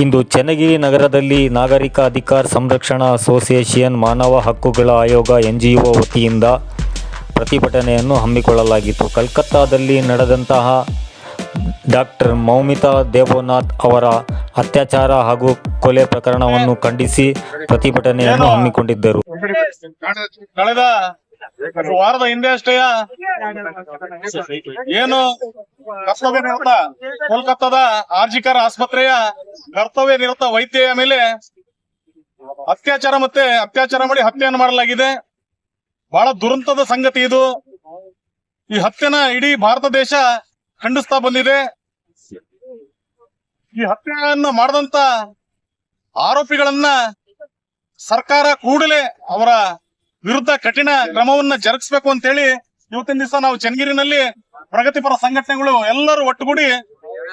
ಇಂದು ಚನ್ನಗಿರಿ ನಗರದಲ್ಲಿ ನಾಗರಿಕ ಅಧಿಕಾರ ಸಂರಕ್ಷಣಾ ಅಸೋಸಿಯೇಷನ್ ಮಾನವ ಹಕ್ಕುಗಳ ಆಯೋಗ ಎನ್ ಜಿ ಒ ವತಿಯಿಂದ ಪ್ರತಿಭಟನೆಯನ್ನು ಹಮ್ಮಿಕೊಳ್ಳಲಾಗಿತ್ತು. ಕಲ್ಕತ್ತಾದಲ್ಲಿ ನಡೆದಂತಹ ಡಾಕ್ಟರ್ ಮೌಮಿತಾ ದೇವೋನಾಥ್ ಅವರ ಅತ್ಯಾಚಾರ ಹಾಗೂ ಕೊಲೆ ಪ್ರಕರಣವನ್ನು ಖಂಡಿಸಿ ಪ್ರತಿಭಟನೆಯನ್ನು ಹಮ್ಮಿಕೊಂಡಿದ್ದರು. ವಾರದ ಹಿಂದೆ ಅಷ್ಟೇ ಏನು ಕರ್ತವ್ಯ ನಿರತ. ಕೋಲ್ಕತ್ತಾದ ಆರ್ಜಿಕರ್ ಆಸ್ಪತ್ರೆಯ ಕರ್ತವ್ಯ ನಿರತ ವೈದ್ಯೆಯ ಮೇಲೆ ಅತ್ಯಾಚಾರ ಮತ್ತೆ ಅತ್ಯಾಚಾರ ಮಾಡಿ ಹತ್ಯೆಯನ್ನು ಮಾಡಲಾಗಿದೆ. ಬಹಳ ದುರಂತದ ಸಂಗತಿ ಇದು. ಈ ಹತ್ಯೆನ ಇಡೀ ಭಾರತ ದೇಶ ಖಂಡಿಸ್ತಾ ಬಂದಿದೆ. ಈ ಹತ್ಯೆಯನ್ನು ಮಾಡದಂತ ಆರೋಪಿಗಳನ್ನ ಸರ್ಕಾರ ಕೂಡಲೇ ಅವರ ವಿರುದ್ಧ ಕಠಿಣ ಕ್ರಮವನ್ನ ಜರುಗಿಸಬೇಕು ಅಂತ ಹೇಳಿ ಇವತ್ತಿನ ದಿವಸ ನಾವು ಚನ್ನಗಿರಿನಲ್ಲಿ ಪ್ರಗತಿಪರ ಸಂಘಟನೆಗಳು ಎಲ್ಲರೂ ಒಟ್ಟುಗೂಡಿ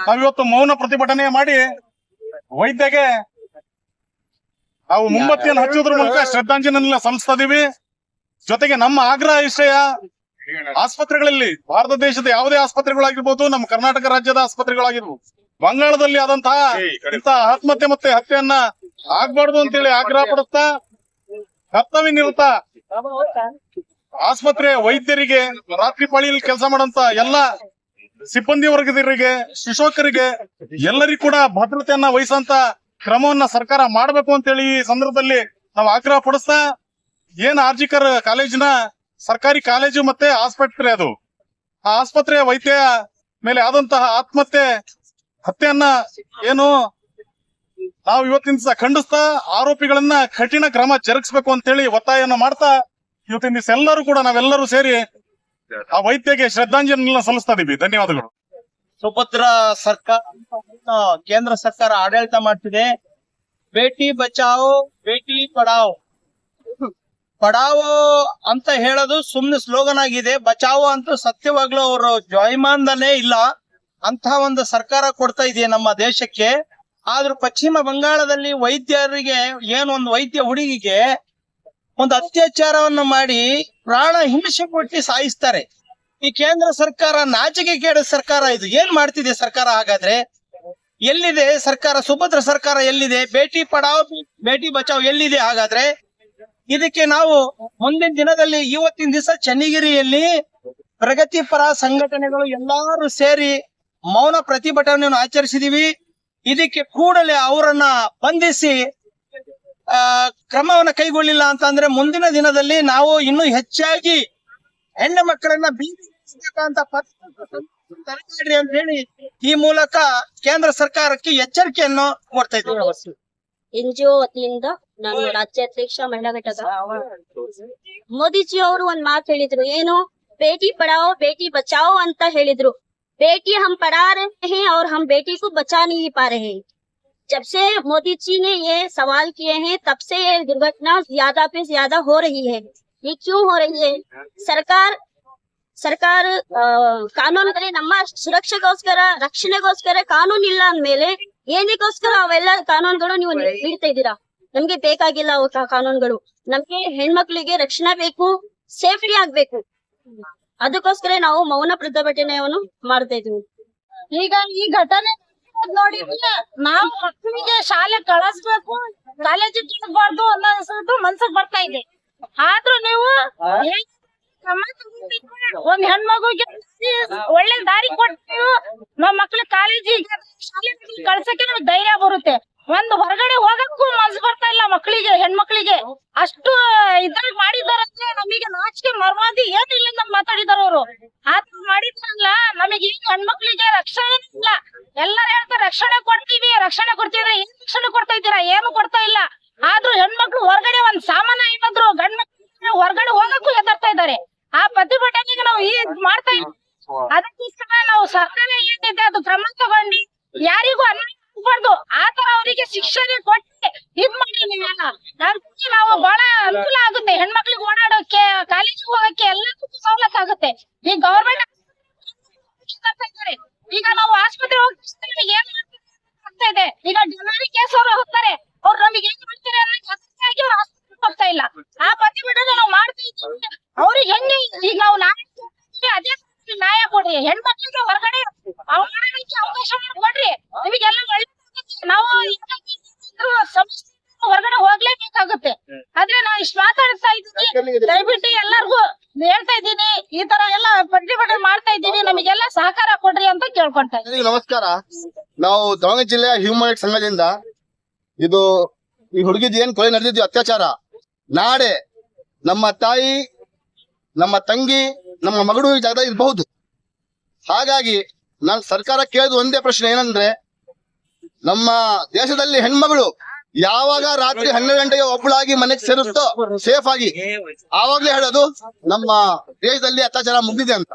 ನಾವಿವತ್ತು ಮೌನ ಪ್ರತಿಭಟನೆ ಮಾಡಿ ವೈದ್ಯಗೆ ನಾವು ಮುಂಬತ್ತಿಯನ್ನು ಹಚ್ಚೋದ್ರ ಮೂಲಕ ಶ್ರದ್ಧಾಂಜಲಿಯನ್ನ ಸಲ್ಲಿಸ್ತಾ ಜೊತೆಗೆ ನಮ್ಮ ಆಗ್ರಹ ವಿಷಯ ಆಸ್ಪತ್ರೆಗಳಲ್ಲಿ, ಭಾರತ ದೇಶದ ಯಾವುದೇ ಆಸ್ಪತ್ರೆಗಳಾಗಿರ್ಬೋದು, ನಮ್ಮ ಕರ್ನಾಟಕ ರಾಜ್ಯದ ಆಸ್ಪತ್ರೆಗಳಾಗಿರ್ಬೋದು, ಬಂಗಾಳದಲ್ಲಿ ಆದಂತಹ ಇಂತಹ ಆತ್ಮಹತ್ಯೆ ಮತ್ತೆ ಹತ್ಯೆಯನ್ನ ಆಗ್ಬಾರ್ದು ಅಂತೇಳಿ ಆಗ್ರಹ ಪಡಿಸ್ತಾ ಕರ್ತವ್ಯ ನಿರತ ಆಸ್ಪತ್ರೆ ವೈದ್ಯರಿಗೆ ರಾತ್ರಿ ಪಾಳಿಯಲ್ಲಿ ಕೆಲಸ ಮಾಡಂತ ಎಲ್ಲ ಸಿಬ್ಬಂದಿ ವರ್ಗದವರಿಗೆ ಶಿಶೋಕರಿಗೆ ಎಲ್ಲರಿಗೂ ಕೂಡ ಭದ್ರತೆಯನ್ನ ವಹಿಸಂತ ಕ್ರಮವನ್ನ ಸರ್ಕಾರ ಮಾಡಬೇಕು ಅಂತೇಳಿ ಈ ಸಂದರ್ಭದಲ್ಲಿ ನಾವು ಆಗ್ರಹ ಪಡಿಸ್ತಾ, ಏನ್ ಆರ್ಜಿಕರ್ ಕಾಲೇಜಿನ ಸರ್ಕಾರಿ ಕಾಲೇಜು ಮತ್ತೆ ಆಸ್ಪತ್ರೆ ಅದು. ಆ ಆಸ್ಪತ್ರೆಯ ವೈದ್ಯ ಮೇಲೆ ಆದಂತಹ ಆತ್ಮಹತ್ಯೆ, ಹತ್ಯೆಯನ್ನ ಏನು ನಾವು ಇವತ್ತಿನ ಖಂಡಿಸ್ತಾ, ಆರೋಪಿಗಳನ್ನ ಕಠಿಣ ಕ್ರಮ ಜರುಗಿಸಬೇಕು ಅಂತೇಳಿ ಒತ್ತಾಯನ ಮಾಡ್ತಾ ಇವತ್ತಿನ ದಿವಸ ಎಲ್ಲರೂ ಕೂಡ ನಾವೆಲ್ಲರೂ ಸೇರಿ ಆ ವೈದ್ಯಕ್ಕೆ ಶ್ರದ್ಧಾಂಜಲಿ ಸಲ್ಲಿಸ್ತಾ ಇದೀವಿ ಧನ್ಯವಾದಗಳು. ಸುಭದ್ರ ಸರ್ಕಾರ ಕೇಂದ್ರ ಸರ್ಕಾರ ಆಡಳಿತ ಮಾಡ್ತಿದೆ. ಬೇಟಿ ಬಚಾವ್, ಬೇಟಿ ಪಡಾವ್. ಪಡಾವೋ ಅಂತ ಹೇಳೋದು ಸುಮ್ನೆ ಸ್ಲೋಗನ್ ಆಗಿದೆ. ಬಚಾವ್ ಅಂತ ಸತ್ಯವಾಗ್ಲೂ ಅವರು ಜಾಯಮಾನದಲ್ಲೇ ಇಲ್ಲ. ಅಂತ ಒಂದು ಸರ್ಕಾರ ಕೊಡ್ತಾ ಇದೆ ನಮ್ಮ ದೇಶಕ್ಕೆ. ಆದ್ರೂ ಪಶ್ಚಿಮ ಬಂಗಾಳದಲ್ಲಿ ವೈದ್ಯರಿಗೆ ಏನೊಂದು ವೈದ್ಯ ಹುಡುಗಿಗೆ ಒಂದು ಅತ್ಯಾಚಾರವನ್ನು ಮಾಡಿ ಪ್ರಾಣ ಹಿಂಸೆ ಕೊಟ್ಟು ಸಾಯಿಸ್ತಾರೆ. ಈ ಕೇಂದ್ರ ಸರ್ಕಾರ ನಾಚಿಕೆ ಕೇಡ ಸರ್ಕಾರ ಇದು. ಏನ್ ಮಾಡ್ತಿದೆ ಸರ್ಕಾರ ಹಾಗಾದ್ರೆ? ಎಲ್ಲಿದೆ ಸರ್ಕಾರ? ಸುಭದ್ರ ಸರ್ಕಾರ ಎಲ್ಲಿದೆ? ಬೇಟಿ ಪಡಾವ್, ಬೇಟಿ ಬಚಾವ್ ಎಲ್ಲಿದೆ ಹಾಗಾದ್ರೆ? ಇದಕ್ಕೆ ನಾವು ಮುಂದಿನ ದಿನದಲ್ಲಿ ಇವತ್ತಿನ ದಿವಸ ಚನ್ನಗಿರಿಯಲ್ಲಿ ಪ್ರಗತಿಪರ ಸಂಘಟನೆಗಳು ಎಲ್ಲಾರು ಸೇರಿ ಮೌನ ಪ್ರತಿಭಟನೆಯನ್ನು ಆಚರಿಸಿದೀವಿ. ಇದಕ್ಕೆ ಕೂಡಲೇ ಅವರನ್ನ ಬಂಧಿಸಿ ಕ್ರಮವನ್ನು ಕೈಗೊಳ್ಳಿಲ್ಲ ಅಂತ ಅಂದ್ರೆ ಮುಂದಿನ ದಿನದಲ್ಲಿ ನಾವು ಇನ್ನೂ ಹೆಚ್ಚಾಗಿ ಹೆಣ್ಣು ಮಕ್ಕಳನ್ನ ಬೀದಿಗಿಳಿಸಬೇಕಂತ ಪರಿಸ್ಥಿತಿ ಅಂತ ಹೇಳಿ ಈ ಮೂಲಕ ಕೇಂದ್ರ ಸರ್ಕಾರಕ್ಕೆ ಎಚ್ಚರಿಕೆಯನ್ನು ಕೊಡ್ತಾ ಇದ್ದೀವಿ. ಎನ್ ಜಿ ಒ ವತಿಯಿಂದ ನಾನು ರಾಜ್ಯಾಧ್ಯಕ್ಷ ಮಹಿಳಾ ಘಟಕ. ಮೋದಿಜಿ ಅವರು ಒಂದ್ ಮಾತು ಹೇಳಿದ್ರು, ಏನು? ಬೇಟಿ ಪಡಾವೋ, ಬೇಟಿ ಬಚಾವೋ ಅಂತ ಹೇಳಿದ್ರು. ಬೇಟಿ ಹಮ್ ಪಡಾ ರಹೇ ಅವ್ರ ಹಮ್ ಬೇಟಿಗೂ ಬಚಾ ನೀ ಪಾರೇ जब से मोदी जी ने ये सवाल किए हैं तब से ये दुर्घटना ज्यादा पे ज्यादा हो रही है ये क्यों हो रही है सरकार ಸರ್ಕಾರ ಆ, ಕಾನೂನುಗಳೇ ನಮ್ಮ ಸುರಕ್ಷೆಗೋಸ್ಕರ ರಕ್ಷಣೆಗೋಸ್ಕರ ಕಾನೂನು ಇಲ್ಲ ಅಂದ್ಮೇಲೆ ಏನಕ್ಕೋಸ್ಕರ ಅವೆಲ್ಲ ಕಾನೂನುಗಳು ನೀವು ನೀಡ್ತಾ ಇದ್ದೀರಾ ನಮ್ಗೆ ಬೇಕಾಗಿಲ್ಲ ಅವು ಕಾ- ಕಾನೂನುಗಳು ನಮ್ಗೆ ಹೆಣ್ಮಕ್ಳಿಗೆ ರಕ್ಷಣೆ ಬೇಕು ಸೇಫ್ಟಿ ಆಗ್ಬೇಕು ಅದಕ್ಕೋಸ್ಕರ ನಾವು ಮೌನ ಪ್ರತಿಭಟನೆಯನ್ನು ಮಾಡ್ತಾ ಇದೀವಿ ಈಗ ಈ ಘಟನೆ ನೋಡಿದ್ರೆ ನಾವು ಮಕ್ಕಳಿಗೆ ಶಾಲೆ ಕಳಿಸ್ಬೇಕು ಕಾಲೇಜ್ ಕಳಿಸ್ಬಾರ್ದು ಅನ್ನೋ ಮನ್ಸಿಗೆ ಬರ್ತಾ ಇದೆ. ಆದ್ರೂ ನೀವು ಒಂದ್ ಹೆಣ್ಮಗುಗೆ ಒಳ್ಳೆ ದಾರಿ ಕೊಟ್ಟು ನಾವ್ ಮಕ್ಳ ಕಾಲೇಜಿಗೆ ಶಾಲೆ ಕಳ್ಸಕ್ಕೆ ನಮ್ಗೆ ಧೈರ್ಯ ಬರುತ್ತೆ. ಒಂದ್ ಹೊರಗಡೆ ಹೋಗಕ್ಕೂ ಮನ್ಸು ಬರ್ತಾ ಇಲ್ಲ ಮಕ್ಕಳಿಗೆ ಹೆಣ್ಮಕ್ಳಿಗೆ ಅಷ್ಟು ಇದ್ರಲ್ಲಿ ಮಾಡಿದಾರಂದ್ರೆ ನಮಗೆ ನಾಚಿಕೆ ಮರ್ವಾದಿ ಏನಿಲ್ಲ ಅಂತ ಮಾತಾಡಿದಾರ ಅವರು ಆತರ ಮಾಡಿದ್ರಲ್ಲ ನಮಗೆ ಈಗ ಹೆಣ್ಮಕ್ಳಿಗೆ ರಕ್ಷಣೆ ಇಲ್ಲ ಎಲ್ಲರೂ ಕೊಡ್ತೀವಿ, ರಕ್ಷಣೆ ಕೊಡ್ತೀವಿ ರಕ್ಷಣೆ ಕೊಡ್ತಿದ್ರೆ ಏನ್ ರಕ್ಷಣೆ ಕೊಡ್ತಾ ಇದ್ದೀರಾ? ಏನು ಕೊಡ್ತಾ ಇಲ್ಲ. ಆದ್ರೂ ಹೆಣ್ಮಕ್ಳು ಹೊರಗಡೆ ಒಂದ್ ಸಾಮಾನ ಏನಾದ್ರು ಗಂಡ್ ಮಕ್ಳು ಹೊರಗಡೆ ಹೋಗಕ್ಕೂ ಹೆದರ್ತಾ ಇದ್ದಾರೆ. ಆ ಪ್ರತಿಭಟನೆಗೆ ನಾವು ಈ ಮಾಡ್ತಾ ಇದ್ದೀವಿ. ಅದಕ್ಕೋಸ್ಕರ ನಾವು ಸರ್ಕಾರ ಏನಿದೆ ಅದು ಕ್ರಮ ತಗೊಂಡು ಯಾರಿಗೂ ಅನ್ಯಾಯ ಆತರ ಅವರಿಗೆ ಶಿಕ್ಷಣ ಕೊಟ್ಟು ಇದ್ ಮಾಡಿ ನಾವು ಬಹಳ ಅನುಕೂಲ ಆಗುತ್ತೆ. ಹೆಣ್ಮಕ್ಳಿಗೆ ಓಡಾಡೋಕೆ ಕಾಲೇಜಿಗೆ ಹೋಗಕ್ಕೆ ಎಲ್ಲದಕ್ಕೂ ಸವಲತ್ತು ಆಗುತ್ತೆ. ಈ ಗವರ್ಮೆಂಟ್ ಈಗ ನಾವು ಆಸ್ಪತ್ರೆ ಹೋಗಿ ಏನ್ ಆಗ್ತಾ ಇದೆ ಈಗ ಡೆಲಿವರಿ ಕೇಸ್ ಅವರು ಹೋಗ್ತಾರೆ. ಅವ್ರು ನಮಗೆ ಹೆಂಗ್ ಮಾಡ್ತಾರೆ ಅಂದ್ರೆ ಅವ್ರು ಆಸ್ಪತ್ರೆಗೆ ಹೋಗ್ತಾ ಇಲ್ಲ. ಆ ಪ್ರತಿಭಟನೆ ನಾವು ಮಾಡ್ತಾ ಇದ್ದೀವಿ. ಅವ್ರಿಗೆ ಹೆಂಗೆ ಈಗ ನಾವು ನಾಳೆ ಅದೇ ನ್ಯಾಯ ಕೊಡ್ರಿ. ಹೆಣ್ಮಕ್ಳಿಗೆ ಹೊರಗಡೆ ಅವಮಾನಕ್ಕೆ ಅವಕಾಶ ಕೊಡ್ರಿ ನಿಮಗೆಲ್ಲ ನಾವು ಸಮಸ್ಯೆ ಹೊರಗಡೆ ಹೋಗ್ಲೇಬೇಕಾಗುತ್ತೆ. ಆದ್ರೆ ನಾವು ಇಷ್ಟು ಮಾತಾಡ್ತಾ ಇದ್ದೀನಿ ದಯವಿಟ್ಟು ಎಲ್ಲರಿಗೂ ಹೇಳ್ತಾ ಇದ್ದೀನಿ, ಈ ತರ ಎಲ್ಲ ಪ್ರತಿಭಟನೆ ಮಾಡ್ತಾ ಇದ್ದೀವಿ ನಮಗೆಲ್ಲ ಸಹಕಾರ ಕೊಡ್ರಿ ಅಂತ ಕೇಳ್ಕೊಂತಾ ನಮಸ್ಕಾರ. ನಾವು ದಾವಣಗೆರೆ ಜಿಲ್ಲೆಯ ಹ್ಯೂಮನ್ ರೈಟ್ಸ್ ಸಂಘದಿಂದ ಇದು ಈ ಹುಡುಗಿದ ಏನ್ ಕೊಲೆ ನಡೆದಿದ್ವಿ ಅತ್ಯಾಚಾರ, ನಾಡೆ ನಮ್ಮ ತಾಯಿ, ನಮ್ಮ ತಂಗಿ, ನಮ್ಮ ಮಗಳು ಈ ಜಾಗದಲ್ಲಿ ಇರಬಹುದು. ಹಾಗಾಗಿ ನಾನು ಸರ್ಕಾರ ಕೇಳಿದ ಒಂದೇ ಪ್ರಶ್ನೆ ಏನಂದ್ರೆ, ನಮ್ಮ ದೇಶದಲ್ಲಿ ಹೆಣ್ಮಗಳು ಯಾವಾಗ ರಾತ್ರಿ ಹನ್ನೆರಡು ಗಂಟೆಗೆ ಒಬ್ಬಳಾಗಿ ಮನೆಗೆ ಸೇರುತ್ತೋ ಸೇಫ್ ಆಗಿ. ಆವಾಗ್ಲೇ ಹೇಳೋದು, ನಮ್ಮ ದೇಶದಲ್ಲಿ ಅತ್ಯಾಚಾರ ಮುಗಿದಿದೆ ಅಂತ.